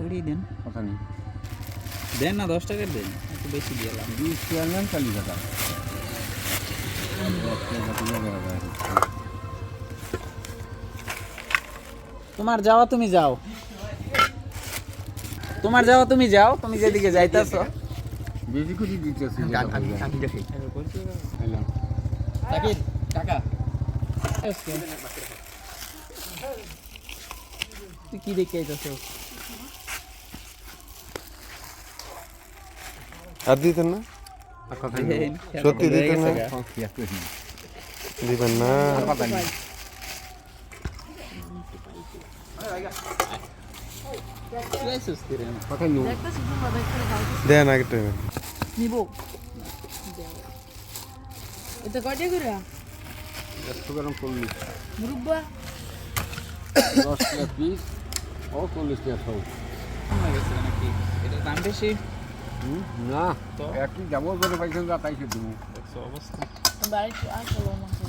ওইটাই দেন। কথা নেই। দেন না দশ টাকার দেন। একটু বেশি দিয়ে লাভ বিশ চেয়ার নেন চল্লিশ টাকা তোমার যাওয়া তুমি যাও। তোমার যাওয়া তুমি যাও তুমি যেদিকে যাইতেছো। বেশি দিতেছি টাকা তুই কি দেখে আইতাছ আর দিতেন না? সত্যি দিতেন না? দিবেন না। দেন আগে টাইমে নিব। এটা কয়টা করে? একশো গ্রাম চল্লিশ। মুরব্বা। দশ টাকা পিস ও চল্লিশ টাকা সব এটা দাম বেশি। não ah, é aqui, já vou ver, vai não em Jubim. É só você. Mas acho que.